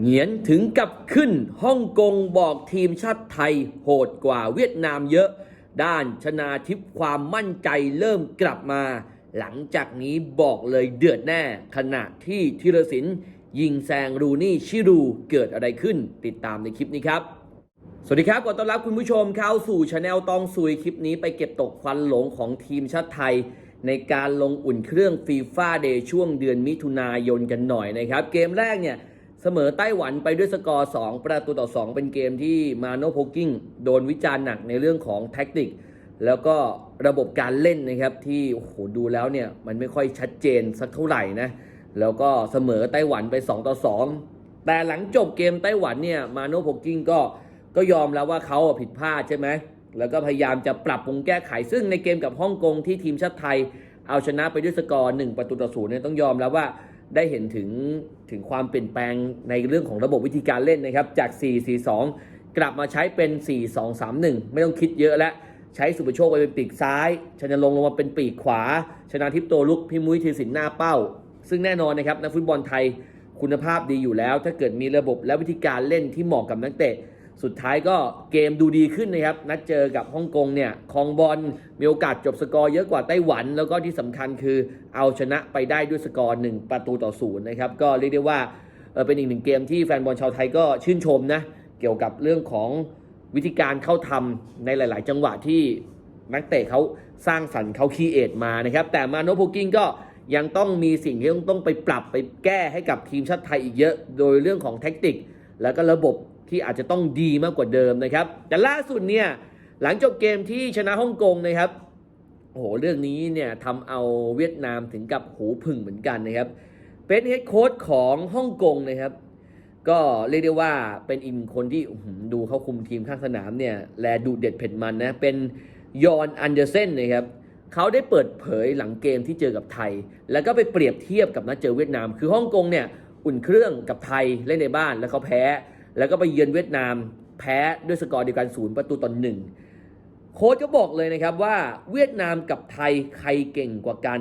เหงียนถึงกับขึ้นฮ่องกงบอกทีมชาติไทยโหดกว่าเวียดนามเยอะ ด้านชนาทิพย์ความมั่นใจเริ่มกลับมา หลังจากนี้บอกเลยเดือดแน่ ขณะที่ธีรศิลป์ยิงแซงรูนี่ชิรูเกิดอะไรขึ้น ติดตามในคลิปนี้ครับ สวัสดีครับขอต้อนรับคุณผู้ชมเข้าสู่ช anel ตองซุยคลิปนี้ไปเก็บตกควันหลงของทีมชาติไทยในการลงอุ่นเครื่องฟีฟ่าเดย์ช่วงเดือนมิถุนายนกันหน่อยนะครับ เกมแรกเนี่ย เสมอไต้หวันไปด้วยสกอร์ 2 ประตูต่อ 2 เป็นเกมที่มาโนโพกิ้งโดนวิจารณ์หนักในเรื่องของแท็กติก แล้วก็ระบบการเล่นนะครับ ที่โอ้โหดูแล้วเนี่ยมันไม่ค่อยชัดเจนสักเท่าไหร่นะ แล้วก็เสมอไต้หวันไป 2 ต่อ 2 แต่หลังจบเกมไต้หวันเนี่ยมาโนโพกิ้งก็ก็ยอมแล้วว่าเขาผิดพลาดใช่ไหมแล้วก็พยายามจะปรับปรุงแก้ไข ซึ่งในเกมกับฮ่องกงที่ทีมชาติไทย เอาชนะไปด้วยสกอร์1ประตูต่อศูนย์เนี่ยต้องยอมแล้วว่า ได้เห็นถึงถึงความเปลี่ยนแปลงในเรื่องของระบบวิธีการเล่นนะครับ จาก 4-4-2 กลับมาใช้เป็น 4-2-3-1 ไม่ต้องคิดเยอะแล้ว ใช้สุประโชคไปเป็นปีกซ้าย ชนะลงลงมาเป็นปีกขวา ชนะทิพย์ตัวลุกพี่มุ้ยธีรศิลป์หน้าเป้า ซึ่งแน่นอนนะครับนักฟุตบอลไทยคุณภาพดีอยู่แล้ว ถ้าเกิดมีระบบและวิธีการเล่นที่เหมาะกับนักเตะ สุดท้ายก็เกมดูดีขึ้นนะครับ นัดเจอกับฮ่องกงเนี่ยคองบอลมีโอกาสจบสกอร์เยอะกว่าไต้หวัน แล้วก็ที่สำคัญคือเอาชนะไปได้ด้วยสกอร์ 1 ประตูต่อศูนย์นะครับ ก็เรียกได้ว่าเออเป็นอีกหนึ่งเกมที่แฟนบอลชาวไทยก็ชื่นชมนะเกี่ยวกับเรื่องของวิธีการเข้าทำในหลาย ๆ จังหวะที่นักเตะเขาสร้างสรรค์เขาคีเอทมานะครับ แต่มาโนโพกิ้งก็ยังต้องมีสิ่งที่ต้องต้องไปปรับไปแก้ให้กับทีมชาติไทยอีกเยอะ โดยเรื่องของแท็กติก แล้วก็ระบบ ที่อาจจะต้องดีมากกว่าเดิมนะครับ แต่ล่าสุดเนี่ยหลังจบเกมที่ชนะฮ่องกงนะครับโอ้โหเรื่องนี้เนี่ยทำเอาเวียดนามถึงกับหูผึ่งเหมือนกันนะครับ เป็นเฮดโค้ชของฮ่องกงนะครับ ก็เรียกได้ว่าเป็นอีกหนึ่งคนที่ดูเขาคุมทีมข้างสนามเนี่ยแลดูเด็ดเผ็ดมันนะเป็นยอนอันเดอร์เซนนะครับเขาได้เปิดเผยหลังเกมที่เจอกับไทย แล้วก็ไปเปรียบเทียบกับนัดเจอเวียดนาม คือฮ่องกงเนี่ยอุ่นเครื่องกับไทยเล่นในบ้านแล้วเขาแพ้ แล้วก็ไปเยือนเวียดนามแพ้ด้วยสกอร์เดียวกันศูนย์ประตูต่อหนึ่งโค้ชก็บอกเลยนะครับว่าเวียดนามกับไทยใครเก่งกว่ากัน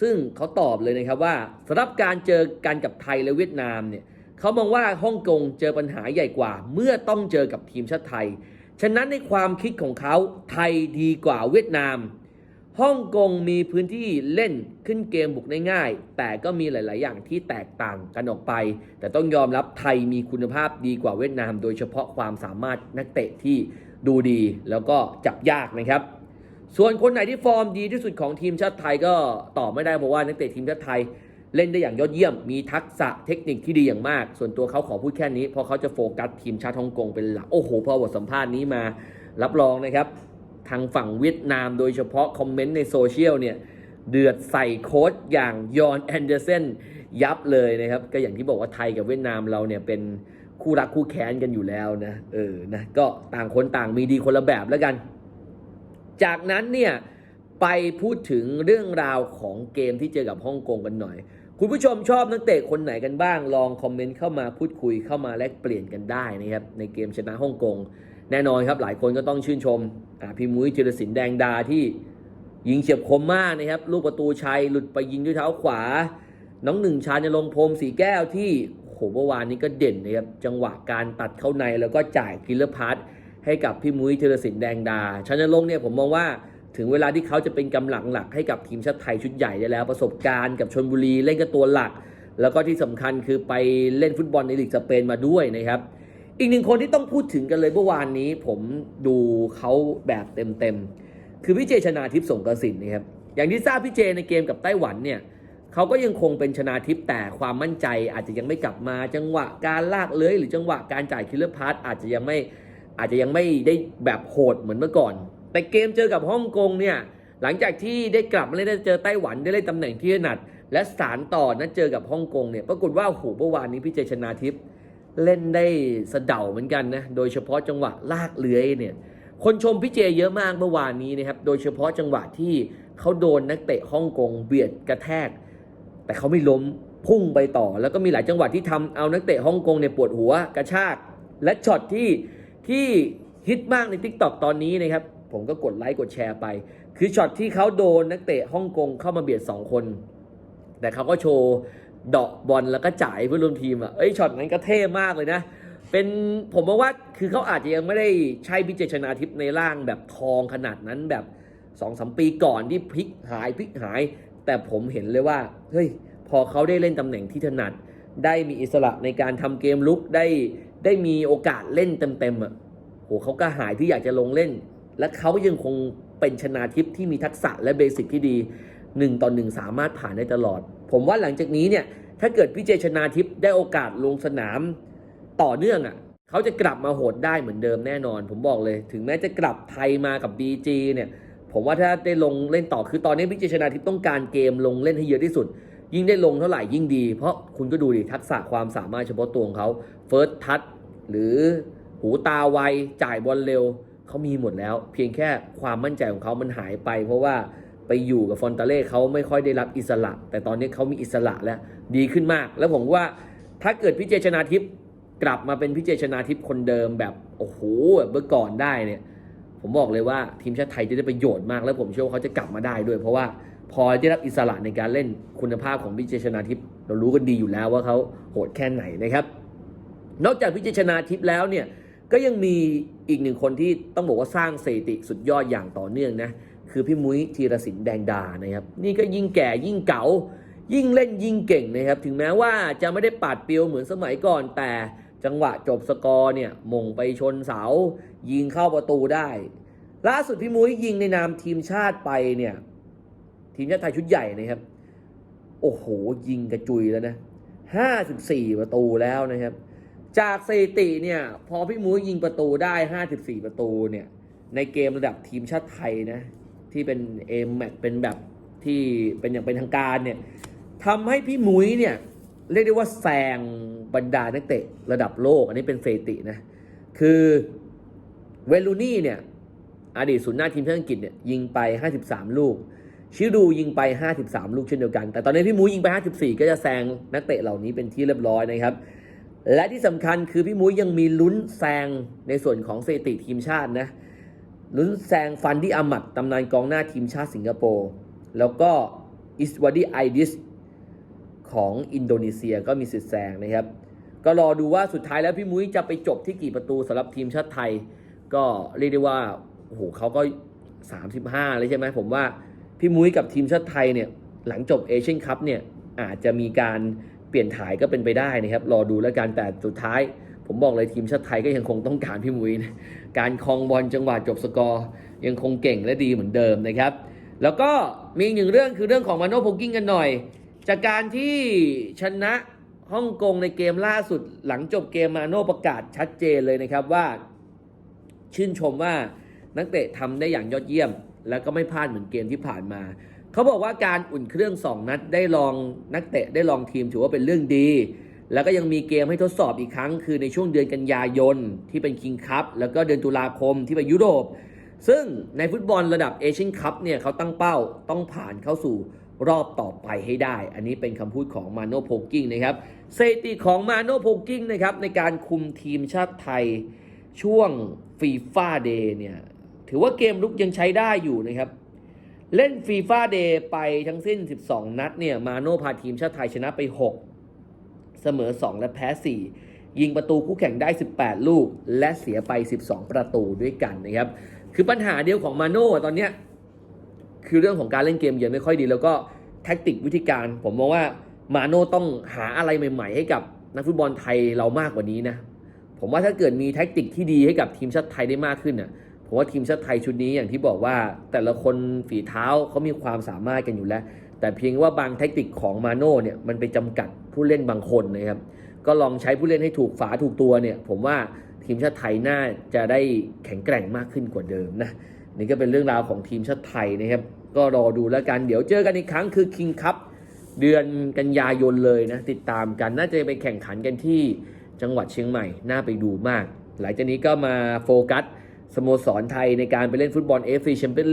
ซึ่งเขาตอบเลยนะครับว่าสำหรับการเจอกันกับไทยและเวียดนามเนี่ยเขามองว่าฮ่องกงเจอปัญหาใหญ่กว่า เมื่อต้องเจอกับทีมชาติไทย ฉะนั้นในความคิดของเขาไทยดีกว่าเวียดนาม ฮ่องกงมีพื้นที่เล่นขึ้นเกมบุกได้ง่าย แต่ก็มีหลาย ๆ อย่างที่แตกต่างกันออกไป แต่ต้องยอมรับไทยมีคุณภาพดีกว่าเวียดนาม โดยเฉพาะความสามารถนักเตะที่ดูดีแล้วก็จับยากนะครับ ส่วนคนไหนที่ฟอร์มดีที่สุดของทีมชาติไทยก็ตอบไม่ได้เพราะว่านักเตะทีมชาติไทยเล่นได้อย่างยอดเยี่ยม มีทักษะเทคนิคที่ดีอย่างมาก ส่วนตัวเขาขอพูดแค่นี้เพราะเขาจะโฟกัสทีมชาติฮ่องกงเป็นหลัก โอ้โห พอบทสัมภาษณ์นี้มารับรองนะครับ ทางฝั่งเวียดนามโดยเฉพาะคอมเมนต์ในโซเชียลเนี่ย เดือดใส่โค้ชอย่างยอนแอนเดอร์เซนยับเลยนะครับ ก็อย่างที่บอกว่าไทยกับเวียดนามเราเนี่ยเป็นคู่รักคู่แค้นกันอยู่แล้วนะเออนะก็ต่างคนต่างมีดีคนละแบบแล้วกัน จากนั้นเนี่ยไปพูดถึงเรื่องราวของเกมที่เจอกับฮ่องกงกันหน่อย คุณผู้ชมชอบนักเตะคนไหนกันบ้าง ลองคอมเมนต์เข้ามาพูดคุยเข้ามาแลกเปลี่ยนกันได้นะครับในเกมชนะฮ่องกง แน่นอนครับหลายคนก็ต้องชื่นชมพี่มุ้ยธีรศิลป์แดงดาที่ยิงเฉียบคมมากนะครับ ลูกประตูชัยหลุดไปยิงด้วยเท้าขวา น้องหนึ่งชาญลงพรมสีแก้วที่โหเมื่อวานนี้ก็เด่นนะครับจังหวะการตัดเข้าในแล้วก็จ่ายคิลเลอร์พาสให้กับพี่มุ้ยธีรศิลป์แดงดาชาญลงเนี่ยผมมองว่าถึงเวลาที่เขาจะเป็นกำลังหลักให้กับทีมชาติไทยชุดใหญ่ได้แล้ว ประสบการณ์กับชนบุรีเล่นกับตัวหลัก แล้วก็ที่สำคัญคือไปเล่นฟุตบอลในลีกสเปนมาด้วยนะครับ อีกหนึ่งคนที่ต้องพูดถึงกันเลยเมื่อวานนี้ผมดูเขาแบบเต็มๆ คือพี่เจชนาทิพย์สงกระสินนะครับ อย่างที่ทราบพี่เจในเกมกับไต้หวันเนี่ยเขาก็ยังคงเป็นชนาทิพย์แต่ความมั่นใจอาจจะยังไม่กลับมาจังหวะการลากเลื้อยหรือจังหวะการจ่ายคิลเลอร์พาสอาจจะยังไม่อาจจะยังไม่ได้แบบโหดเหมือนเมื่อก่อน แต่เกมเจอกับฮ่องกงเนี่ยหลังจากที่ได้กลับมาเล่นได้เจอไต้หวันได้เล่นตำแหน่งที่ถนัด และสารต่อนัดเจอกับฮ่องกงเนี่ยปรากฏว่าโอ้โหเมื่อวานนี้พี่เจชนาทิพย์ เล่นได้สะเดาเหมือนกันนะ โดยเฉพาะจังหวะลากเลื้อยเนี่ย คนชมพี่เจเยอะมากเมื่อวานนี้นะครับ โดยเฉพาะจังหวะที่เขาโดนนักเตะฮ่องกงเบียดกระแทก แต่เขาไม่ล้มพุ่งไปต่อ แล้วก็มีหลายจังหวะที่ทำเอานักเตะฮ่องกงเนี่ยปวดหัวกระชาก และช็อตที่ที่ฮิตมากใน t ิ k t o k ตอนนี้นะครับ ผมก็กดไลค์กดแชร์ไป คือช็อตที่เขาโดนนักเตะฮ่องกงเข้ามาเบียด 2 คน แต่เขาก็โชว์ เดาะบอลแล้วก็จ่ายเพื่อนร่วมทีมอะเอ้ยช็อตนั้นก็เท่มากเลยนะ เป็นผมมองว่าคือเขาอาจจะยังไม่ได้ใช่พิจชนาทิพย์ในร่างแบบทองขนาดนั้นแบบสองสามปีก่อนที่พลิกหายพลิกหาย แต่ผมเห็นเลยว่าเฮ้ยพอเขาได้เล่นตำแหน่งที่ถนัด ได้มีอิสระในการทำเกมลุกได้ได้มีโอกาสเล่นเต็มๆอะโหเขาก็หายที่อยากจะลงเล่น และเขายังคงเป็นชนาทิพย์ที่มีทักษะและเบสิกที่ดี หนึ่งต่อหนึ่งสามารถผ่านได้ตลอด ผมว่าหลังจากนี้เนี่ยถ้าเกิดพิเจชนาทิพย์ได้โอกาสลงสนามต่อเนื่องอะเขาจะกลับมาโหดได้เหมือนเดิมแน่นอน ผมบอกเลย ถึงแม้จะกลับไทยมากับ BG เนี่ยผมว่าถ้าได้ลงเล่นต่อคือตอนนี้พิเจชนาทิพย์ต้องการเกมลงเล่นให้เยอะที่สุด ยิ่งได้ลงเท่าไหร่ยิ่งดี เพราะคุณก็ดูดิทักษะความสามารถเฉพาะตัวของเขาเฟิร์สทัชหรือหูตาไวจ่ายบอลเร็วเขามีหมดแล้ว เพียงแค่ความมั่นใจของเขามันหายไป เพราะว่า ไปอยู่กับฟอนตาเล่เขาไม่ค่อยได้รับอิสระ แต่ตอนนี้เขามีอิสระแล้วดีขึ้นมาก แล้วผมว่าถ้าเกิดพิเจชนาทิพย์กลับมาเป็นพิเจชนาทิพย์คนเดิมแบบโอ้โหแบบเมื่อก่อนได้เนี่ยผมบอกเลยว่าทีมชาติไทยจะได้ประโยชน์มาก แล้วผมเชื่อว่าเขาจะกลับมาได้ด้วยเพราะว่าพอได้รับอิสระในการเล่นคุณภาพของพิเจชนาทิพย์เรารู้กันดีอยู่แล้วว่าเขาโหดแค่ไหนนะครับ นอกจากพิเจชนาทิพย์แล้วเนี่ยก็ยังมีอีกหนึ่งคนที่ต้องบอกว่าสร้างสถิติสุดยอดอย่างต่อเนื่องนะ คือพี่มุ้ยธีรศิลป์แดงดานะครับ นี่ก็ยิ่งแก่ยิ่งเก๋ายิ่งเล่นยิ่งเก่งนะครับ ถึงแม้ว่าจะไม่ได้ปาดเปียวเหมือนสมัยก่อน แต่จังหวะจบสกอร์เนี่ยมงไปชนเสา ยิงเข้าประตูได้ ล่าสุดพี่มุ้ยยิงในนามทีมชาติไปเนี่ย ทีมชาติไทยชุดใหญ่นะครับ โอ้โห ยิงกระจุยแล้วนะ54 ประตูแล้วนะครับ จากสถิติเนี่ยพอพี่มุ้ยยิงประตูได้ 54 ประตูเนี่ยในเกมระดับทีมชาติไทยนะ ที่เป็นเอแมเป็นแบบที่เป็นอย่างเป็นทางการเนี่ยทำให้พี่มุ้ยเนี่ยเรียกได้ว่าแซงบรรดานักเตะระดับโลก อันนี้เป็นสถิตินะ คือเวลูนี่เนี่ยอดีตศูนย์หน้าทีมชาติอังกฤษเนี่ยยิงไป 53 ลูก ชิดูยิงไป 53 ลูกเช่นเดียวกัน แต่ตอนนี้พี่มุ้ยยิงไป 54 ก็จะแซงนักเตะเหล่านี้เป็นที่เรียบร้อยนะครับ และที่สำคัญคือพี่มุ้ยยังมีลุ้นแซงในส่วนของสถิติทีมชาตินะ ลุ้นแซงฟันดี้อามัดตำนานกองหน้าทีมชาติสิงคโปร์ แล้วก็อิสวาดีไอดิสของอินโดนีเซียก็มีสิทธิ์แซงนะครับ ก็รอดูว่าสุดท้ายแล้วพี่มุ้ยจะไปจบที่กี่ประตูสำหรับทีมชาติไทย ก็เรียกได้ว่าโอ้โหเขาก็ 35 เลยใช่ไหมผมว่าพี่มุ้ยกับทีมชาติไทยเนี่ยหลังจบเอเชียนคัพเนี่ยอาจจะมีการเปลี่ยนถ่ายก็เป็นไปได้นะครับ รอดูแล้วกันแต่สุดท้าย ผมบอกเลยทีมชาติไทยก็ยังคงต้องการพี่มุ้ยนะการคลองบอลจังหวะจบสกอร์ยังคงเก่งและดีเหมือนเดิมนะครับ แล้วก็มีอีกหนึ่งเรื่องคือเรื่องของมาโนโพกิ้งกันหน่อย จากการที่ชนะฮ่องกงในเกมล่าสุดหลังจบเกมมาโนประกาศชัดเจนเลยนะครับว่า ชื่นชมว่านักเตะทำได้อย่างยอดเยี่ยม แล้วก็ไม่พลาดเหมือนเกมที่ผ่านมา เขาบอกว่าการอุ่นเครื่อง 2 นัดได้ลองนักเตะได้ลองทีมถือว่าเป็นเรื่องดี แล้วก็ยังมีเกมให้ทดสอบอีกครั้ง คือในช่วงเดือนกันยายนที่เป็นคิงคัพแล้วก็เดือนตุลาคมที่ไปยุโรป ซึ่งในฟุตบอลระดับเอเชียนคัพเนี่ยเขาตั้งเป้าต้องผ่านเข้าสู่รอบต่อไปให้ได้ อันนี้เป็นคำพูดของมาโนโพกิ้งนะครับสถิติของมาโนโพกิ้งนะครับในการคุมทีมชาติไทยช่วงฟีฟ่าเดย์เนี่ยถือว่าเกมลุกยังใช้ได้อยู่นะครับเล่นฟีฟ่าเดย์ไปทั้งสิ้น 12 นัดเนี่ยมาโน่พาทีมชาติไทยชนะไป 6 เสมอ 2 และแพ้ 4 ยิงประตูคู่แข่งได้ 18 ลูก และเสียไป 12 ประตูด้วยกันนะครับ คือปัญหาเดียวของมาโน่ตอนเนี้ยคือเรื่องของการเล่นเกมเยือนไม่ค่อยดี แล้วก็แท็กติกวิธีการ ผมมองว่ามาโน่ต้องหาอะไรใหม่ๆ ให้กับนักฟุตบอลไทยเรามากกว่านี้นะ ผมว่าถ้าเกิดมีแท็กติกที่ดีให้กับทีมชาติไทยได้มากขึ้นน่ะผมว่าทีมชาติไทยชุดนี้อย่างที่บอกว่าแต่ละคนฝีเท้าเขามีความสามารถกันอยู่แล้ว แต่เพียงว่าบางแท็กติกของมาโน่เนี่ยมันไปจำกัดผู้เล่นบางคนนะครับ ก็ลองใช้ผู้เล่นให้ถูกฝาถูกตัวเนี่ย ผมว่าทีมชาติไทยน่าจะได้แข็งแกร่งมากขึ้นกว่าเดิมนะนี่ก็เป็นเรื่องราวของทีมชาติไทยนะครับ ก็รอดูแล้วกันเดี๋ยวเจอกันอีกครั้งคือคิงคัพเดือนกันยายนเลยนะติดตามกันน่าจะไปแข่งขันกันที่จังหวัดเชียงใหม่น่าไปดูมาก หลังจากนี้ก็มาโฟกัสสโมสรไทยในการไปเล่นฟุตบอลเอฟซีแชมเปี้ยน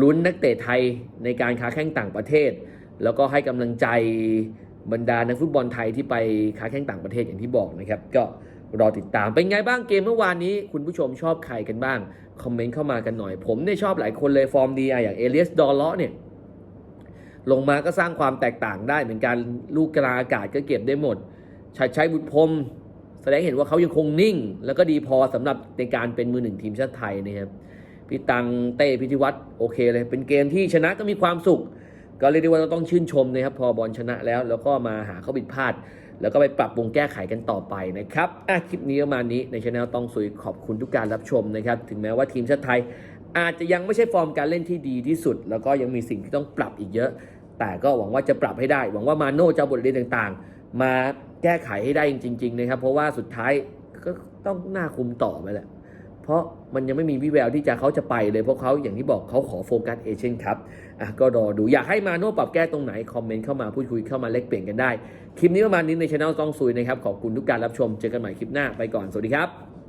ลุ้นนักเตะไทยในการค้าแข่งต่างประเทศ แล้วก็ให้กำลังใจบรรดานักฟุตบอลไทยที่ไปค้าแข่งต่างประเทศอย่างที่บอกนะครับ ก็รอติดตามเป็นไงบ้างเกมเมื่อวานนี้ คุณผู้ชมชอบใครกันบ้าง คอมเมนต์เข้ามากันหน่อย ผมเนี่ยชอบหลายคนเลยฟอร์มดีอะอย่างเอเลียสดอลเลาะเนี่ยลงมาก็สร้างความแตกต่างได้เหมือนกันลูกกลางอากาศก็เก็บได้หมดชัดชัยบุตรพรมแสดงเห็นว่าเขายังคงนิ่ง แล้วก็ดีพอสำหรับในการเป็นมือหนึ่งทีมชาติไทยนะครับ พี่ตังเต้พิธิวัตรโอเคเลย เป็นเกมที่ชนะก็มีความสุข ก็เรียกได้ว่าเราต้องชื่นชมนะครับ พอบอลชนะแล้ว แล้วก็มาหาข้อผิดพลาด แล้วก็ไปปรับปรุงแก้ไขกันต่อไปนะครับอะคลิปนี้ประมาณนี้ในช anel ต้องสุยขอบคุณทุกการรับชมนะครับ ถึงแม้ว่าทีมชาติไทย อาจจะยังไม่ใช่ฟอร์มการเล่นที่ดีที่สุด แล้วก็ยังมีสิ่งที่ต้องปรับอีกเยอะ แต่ก็หวังว่าจะปรับให้ได้ หวังว่ามาโน่จะเอาบทเรียนต่างๆ มาแก้ไขให้ได้จริง ๆ นะครับ เพราะว่าสุดท้ายก็ต้องหน้าคุมต่อไปแหละ ราะมันยังไม่มีวิแววที่จะเขาจะไปเลยเพราะเขาอย่างที่บอกเขาขอโฟกัสเอเชียนครับอะก็รอดูอยากให้มาโน่ปรับแก้ตรงไหน คอมเมนต์เข้ามาพูดคุยเข้ามาเล็กเปลี่ยนกันได้ คลิปนี้ประมาณนี้ในช anel ต้องซุยนะครับ ขอบคุณทุกการรับชมเจอกันใหม่คลิปหน้าไปก่อนสวัสดีครับ